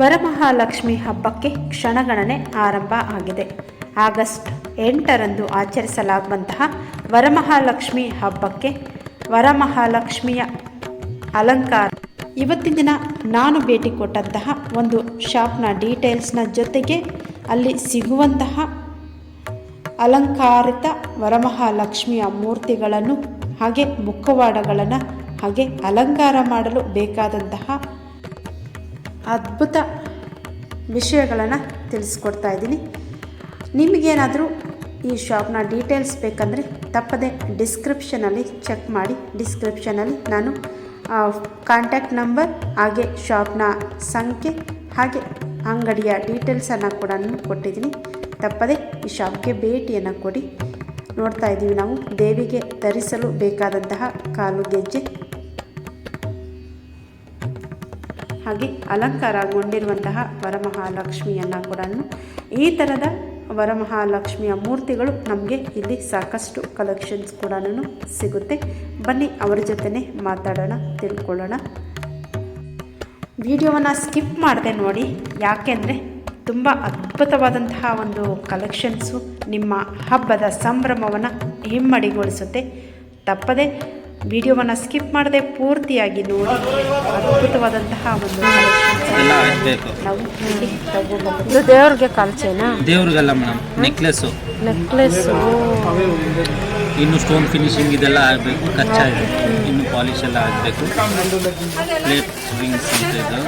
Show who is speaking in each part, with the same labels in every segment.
Speaker 1: ವರಮಹಾಲಕ್ಷ್ಮಿ ಹಬ್ಬಕ್ಕೆ ಕ್ಷಣಗಣನೆ ಆರಂಭ ಆಗಿದೆ. ಆಗಸ್ಟ್ ಎಂಟರಂದು ಆಚರಿಸಲಾಗುವಂತಹ ವರಮಹಾಲಕ್ಷ್ಮಿ ಹಬ್ಬಕ್ಕೆ ವರಮಹಾಲಕ್ಷ್ಮಿಯ ಅಲಂಕಾರ. ಇವತ್ತಿನ ದಿನ ನಾನು ಭೇಟಿ ಕೊಟ್ಟಂತಹ ಒಂದು ಶಾಪ್ನ ಡೀಟೇಲ್ಸ್ನ ಜೊತೆಗೆ ಅಲ್ಲಿ ಸಿಗುವಂತಹ ಅಲಂಕಾರಿತ ವರಮಹಾಲಕ್ಷ್ಮಿಯ ಮೂರ್ತಿಗಳನ್ನು ಹಾಗೆ ಮುಖವಾಡಗಳನ್ನು ಹಾಗೆ ಅಲಂಕಾರ ಮಾಡಲು ಬೇಕಾದಂತಹ ಅದ್ಭುತ ವಿಷಯಗಳನ್ನು ತಿಳಿಸ್ಕೊಡ್ತಾ ಇದ್ದೀನಿ. ನಿಮಗೇನಾದರೂ ಈ ಶಾಪ್ನ ಡೀಟೇಲ್ಸ್ ಬೇಕಂದರೆ ತಪ್ಪದೆ ಡಿಸ್ಕ್ರಿಪ್ಷನಲ್ಲಿ ಚೆಕ್ ಮಾಡಿ. ಡಿಸ್ಕ್ರಿಪ್ಷನಲ್ಲಿ ನಾನು ಕಾಂಟ್ಯಾಕ್ಟ್ ನಂಬರ್ ಹಾಗೆ ಶಾಪ್ನ ಸಂಖ್ಯೆ, ಹಾಗೆ ಅಂಗಡಿಯ ಡೀಟೇಲ್ಸನ್ನು ಕೂಡ ಕೊಟ್ಟಿದ್ದೀನಿ. ತಪ್ಪದೆ ಈ ಶಾಪ್ಗೆ ಭೇಟಿಯನ್ನು ಕೊಡಿ. ನೋಡ್ತಾ ಇದ್ದೀವಿ ನಾವು ದೇವಿಗೆ ಧರಿಸಲು ಬೇಕಾದಂತಹ ಕಾಲು ಗೆಜ್ಜೆ. ಹಾಗೆ ಅಲಂಕಾರಗೊಂಡಿರುವಂತಹ ವರಮಹಾಲಕ್ಷ್ಮಿಯನ್ನು ಕೂಡ ಈ ಥರದ ವರಮಹಾಲಕ್ಷ್ಮಿಯ ಮೂರ್ತಿಗಳು ನಮಗೆ ಇಲ್ಲಿ ಸಾಕಷ್ಟು ಕಲೆಕ್ಷನ್ಸ್ ಕೂಡ ಸಿಗುತ್ತೆ. ಬನ್ನಿ ಅವರ ಜೊತೆನೇ ಮಾತಾಡೋಣ, ತಿಳ್ಕೊಳ್ಳೋಣ. ವಿಡಿಯೋವನ್ನು ಸ್ಕಿಪ್ ಮಾಡದೆ ನೋಡಿ, ಯಾಕೆಂದರೆ ತುಂಬ ಅದ್ಭುತವಾದಂತಹ ಒಂದು ಕಲೆಕ್ಷನ್ಸು ನಿಮ್ಮ ಹಬ್ಬದ ಸಂಭ್ರಮವನ್ನು ಹಿಮ್ಮಡಿಗೊಳಿಸುತ್ತೆ. ತಪ್ಪದೆ ವಿಡಿಯೋವನ್ನು ಸ್ಕಿಪ್ ಮಾಡದೆ ಪೂರ್ತಿಯಾಗಿ ನೋಡಿ. ಅದ್ಭುತವಾದಂತಹ ಒಂದು ನಾವು ಇಲ್ಲಿ
Speaker 2: ದೇವ್ರಿಗೆ ಕಾಲ್ಚೇನಾ?
Speaker 3: ದೇವ್ರಿಗಲ್ಲ ಮೇಡಮ್ ನೆಕ್ಲೆಸ್
Speaker 2: ನೆಕ್ಲೆಸ್ಸು.
Speaker 3: ಇನ್ನು ಸ್ಟೋನ್ ಫಿನಿಶಿಂಗ್ ಇದೆಲ್ಲ ಆಗಬೇಕು ಕಚ್ಚಾ ಇದೆ. ಇನ್ನು ಪಾಲಿಶ್ ಎಲ್ಲ ಆಗಬೇಕು. ಪ್ಲೇಟ್ ಸ್ವಿಂಗ್ಸ್ ಅಂತ ಇದು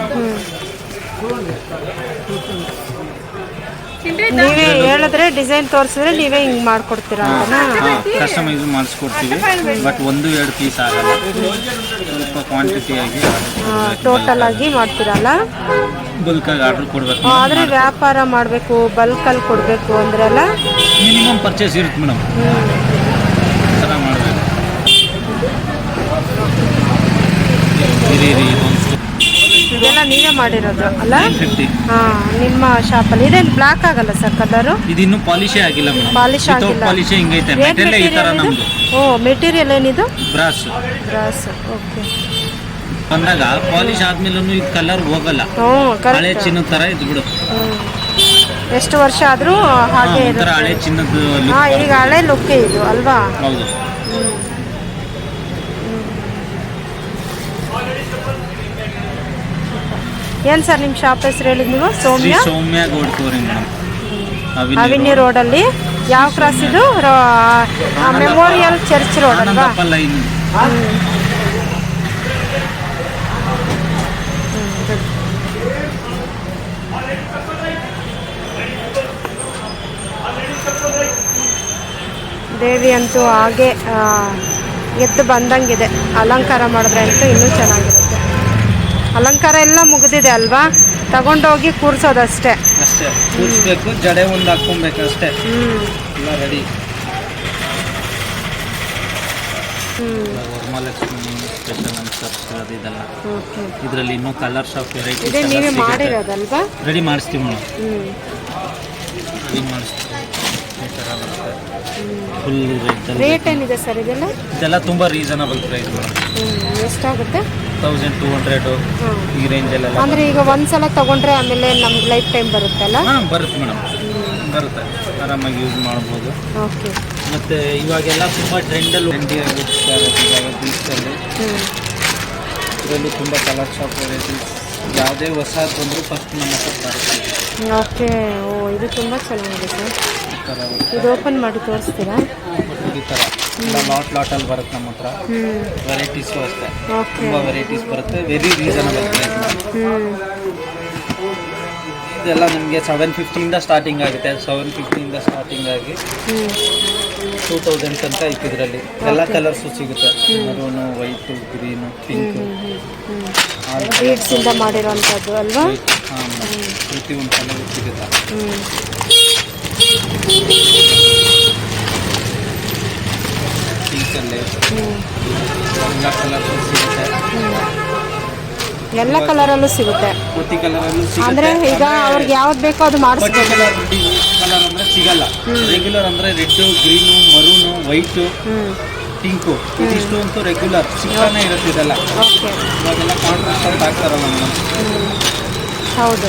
Speaker 2: ನೀವೇ ಹೇಳಿದ್ರೆ ಡಿಸೈನ್ ತೋರಿಸಿದ್ರೆ ನೀವೇ ಹಿಂಗ್ ಮಾಡ್ಕೊಡ್ತೀರಾ ಅಂತನಾ?
Speaker 3: ಕಸ್ಟಮೈಸ್ ಮಾಡಿಸ್ಕೊಡ್ತೀವಿ. ಬಟ್ ಒಂದು ಎರಡು ಪೀಸ್ ಆಗಲ್ಲ. ಸ್ವಲ್ಪ ಕ್ವಾಂಟಿಟಿ ಆಗಿ
Speaker 2: ಟೋಟಲ್ ಆಗಿ ಮಾಡ್ತೀರಲ್ಲ?
Speaker 3: ಬಲ್ಕಾಗಿ ಆರ್ಡರ್ ಕೊಡ್ಬೇಕು.
Speaker 2: ಆದ್ರೆ ವ್ಯಾಪಾರ ಮಾಡಬೇಕು ಬಲ್ಕಲ್ಲಿ ಕೊಡಬೇಕು ಅಂದ್ರಲ್ಲ
Speaker 3: ಮಿನಿಮಮ್ ಪರ್ಚೇಸ್ ಇರುತ್ತೆ ಮೇಡಮ್. ಥರ ಮಾಡಬೇಕು. ಇರಿ ಇರಿ ಒಂದು
Speaker 2: ಇದೆಲ್ಲ ನೀವೇ ಮಾಡಿರೋದು ಅಲ್ಲ?
Speaker 3: ನಿಮ್ಮ
Speaker 2: ಶಾಪ್ ನಿಮ್ಮ ಶಾಪಲ್ಲಿ ಇದೇನು ಬ್ಲಾಕ್ ಆಗಲ್ಲ ಸರ್ ಕಲರು
Speaker 3: ಇದಿನ್ನೂ ಪಾಲಿಶೇ ಆಗಿಲ್ಲ ಮೇಡಮ್
Speaker 2: ಪಾಲಿಶ್ ಆಗಿಲ್ಲ.
Speaker 3: ಪಾಲಿಶೇ ಹಿಂಗೈತೆ.
Speaker 2: ಏನ್
Speaker 3: ಈ
Speaker 2: ಮೆಟೀರಿಯಲ್ ಓ ಮೆಟೀರಿಯಲ್ ಏನಿದು?
Speaker 3: ಬ್ರಾಸ್
Speaker 2: ಬ್ರಾಸ್ ಓಕೆ
Speaker 3: ಬಂದಾಗ ಪಾಲಿಶ್ ಆದ್ಮೇಲೂ ಇದು ಕಲರ್ ಹೋಗಲ್ಲ.
Speaker 2: ಹ್ಞೂ
Speaker 3: ಹಳೆ
Speaker 2: ಕರೆಕ್ಟ್
Speaker 3: ಚಿನ್ನದ ತರ ಇದು ಬಿಡು.
Speaker 2: ಎಷ್ಟು ವರ್ಷ ಆದ್ರೂ ಹಾಗೆ
Speaker 3: ಒಂಥರ ಹಳೆ ಚಿನ್ನದ
Speaker 2: ಹಾ ಈಗ ಹಳೆ ಲುಕ್ಕೇ ಇದು ಅಲ್ವಾ?
Speaker 3: ಹೌದು.
Speaker 2: ಏನ್ ಸರ್ ನಿಮ್ಮ ಶಾಪ್ ಹೆಸರು ಹೇಳಿದ್ ನೀವು?
Speaker 3: ಶ್ರೀ
Speaker 2: ಸೌಮ್ಯ
Speaker 3: ಸೌಮ್ಯ ಗೋಡ್ಕೋರಿ ಮೇಡಮ್
Speaker 2: ಅವಿನ್ಯೂ ರೋಡಲ್ಲಿ ಯಾವ ಕ್ರಾಸ್ ಇದು? ಮೆಮೋರಿಯಲ್ ಚರ್ಚ್ ರೋಡ್ ಅಲ್ವಾ?
Speaker 3: ಆನಂದಪ್ಪ ಲೈನ್.
Speaker 2: ದೇವಿ ಅಂತೂ ಹಾಗೆ ಆ, ಎದ್ದು ಬಂದಂಗಿದೆ. ಅಲಂಕಾರ ಮಾಡಿದ್ರೆ ಅಂತೂ ಇನ್ನೂ ಚೆನ್ನಾಗಿರುತ್ತೆ ಅಲಂಕಾರ ಎಲ್ಲ ಮುಗಿದಿದೆ ಅಲ್ವಾ? ತಗೊಂಡೋಗಿ ಕೂರ್ಸೋದಷ್ಟೇ.
Speaker 3: ಅಷ್ಟೇ. ಕೂರಿಸ್ಬೇಕು ಜಡೆ ಒಂದು ಹಾಕೊಬೇಕು ಅಷ್ಟೇ. ಎಲ್ಲ ರೆಡಿ ವರಮಹಾಲಕ್ಷ್ಮಿ ಸ್ಪೆಷಲ್ ಅಂತ ತರಿಸಿರೋದು ಇದೆಲ್ಲ.
Speaker 2: ಓಕೆ.
Speaker 3: ಇದರಲ್ಲಿ ಇನ್ನೂ ಕಲರ್ಸ್ ಆಫ್
Speaker 2: ಇದೇ
Speaker 3: ಇದೆ
Speaker 2: ನೀವೇ ಮಾಡಿರೋದಲ್ವಾ?
Speaker 3: ರೆಡಿ ಮಾಡಿಸ್ತೀವಿ ಮೇಡಮ್ ರೆಡಿ ಮಾಡಿಸ್ತೀವಿ. ಈ ಥರ ಬರುತ್ತೆ. ಫುಲ್
Speaker 2: ರೇಟ್ ಏನಿದೆ ಸರ್ ಇದೆಲ್ಲ?
Speaker 3: ಇದೆಲ್ಲ ತುಂಬ ರೀಸನಬಲ್ ಪ್ರೈಸ್ ಮೇಡಮ್
Speaker 2: ಎಷ್ಟಾಗುತ್ತೆ?
Speaker 3: ತೌಸಂಡ್ ಟೂ ಹಂಡ್ರೆಡು ಈ ರೇಂಜಲ್ಲೆಲ್ಲ
Speaker 2: ಅಂದ್ರೆ ಈಗ ಒಂದ್ಸಲ ತಗೊಂಡ್ರೆ ಆಮೇಲೆ ನಮ್ಗೆ ಲೈಫ್ ಟೈಮ್ ಬರುತ್ತಲ್ಲ
Speaker 3: ಹಾಂ ಬರುತ್ತೆ ಮೇಡಮ್ ಬರುತ್ತೆ ಆರಾಮಾಗಿ ಯೂಸ್ ಮಾಡ್ಬೋದು
Speaker 2: ಓಕೆ
Speaker 3: ಮತ್ತು ಇವಾಗೆಲ್ಲ ತುಂಬ ಟ್ರೆಂಡಲ್ಲಿ ಟ್ರೆಂಡಿ ಆಗುತ್ತೆ ಇವಾಗ ಬೀಚಲ್ಲಿ ತುಂಬ ಕಲರ್ ಶಾಪ್ ವೆರೈಟೀಸ್ ಯಾವುದೇ ಹೊಸದು ಬಂದರೂ ಫಸ್ಟ್ ನಮ್ಮ ಹತ್ರ ಬರುತ್ತೆ
Speaker 2: ಓಕೆ ಓ ಇದು ತುಂಬ ಚೆನ್ನಾಗಿದೆ ಸರ್ ಇದು ಓಪನ್ ಮಾಡಿ ತೋರಿಸ್ತೀರಾ
Speaker 3: ಈ ಥರ ಲಾಟ್ ಲಾಟ್ ಲಾಟಲ್ಲಿ ಬರುತ್ತೆ ನಮ್ಮ ಹತ್ರ. ವೆರೈಟೀಸು ಅಷ್ಟೇ. ತುಂಬ ವೆರೈಟೀಸ್ ಬರುತ್ತೆ. ವೆರಿ ರೀಸನಬಲ್ ಪ್ರೈಸ್ ಇದೆಲ್ಲ ನಿಮಗೆ ಸೆವೆನ್ ಫಿಫ್ಟಿಯಿಂದ ಸ್ಟಾರ್ಟಿಂಗ್ ಆಗುತ್ತೆ. ಸೆವೆನ್ ಫಿಫ್ಟಿಯಿಂದ ಸ್ಟಾರ್ಟಿಂಗ್ ಆಗಿ ಟೂ ತೌಸಂಡ್ ತನಕ ಇತ್ತು ಇದರಲ್ಲಿ ಎಲ್ಲ ಕಲರ್ಸು ಸಿಗುತ್ತೆ. ಮರೂನು ವೈಟು ಗ್ರೀನು ಪಿಂಕು
Speaker 2: ಬೀಡ್ಸಿಂದ ಮಾಡಿರೋವಂಥದ್ದು ಅಲ್ವಾ?
Speaker 3: ಪ್ರತಿಯೊಂದು ಕಲರ್ ಸಿಗುತ್ತೆ
Speaker 2: ಹ್ಞೂ
Speaker 3: ಪಿಂಕಲ್ಲಿ
Speaker 2: ಹ್ಞೂ
Speaker 3: ಎಲ್ಲ ಕಲರ್ ಸಿಗುತ್ತೆ.
Speaker 2: ಎಲ್ಲ ಕಲರಲ್ಲೂ ಸಿಗುತ್ತೆ.
Speaker 3: ಪ್ರತಿ ಕಲರಲ್ಲೂ
Speaker 2: ಅಂದರೆ ಈಗ ಅವ್ರಿಗೆ ಯಾವ್ದು ಬೇಕೋ ಅದು ಮಾಡಿಸ್ಬೋದು.
Speaker 3: ಪರ್ಟಿಕ್ಯುಲರ್ ಕಲರ್ ಅಂದರೆ ಸಿಗಲ್ಲ. ರೆಗ್ಯುಲರ್ ಅಂದರೆ red green maroon white pink ಇದಿಷ್ಟು ಅಂತೂ ರೆಗ್ಯುಲರ್ ಸಿಗ್ತಾನೆ ಇರುತ್ತೆ ಇದೆಲ್ಲ.
Speaker 2: ಓಕೆ.
Speaker 3: ಇವಾಗೆಲ್ಲ ಕಾಂಟ್ರಾಸ್ಟ್ ಮೇಡಮ್
Speaker 2: ಹೌದು.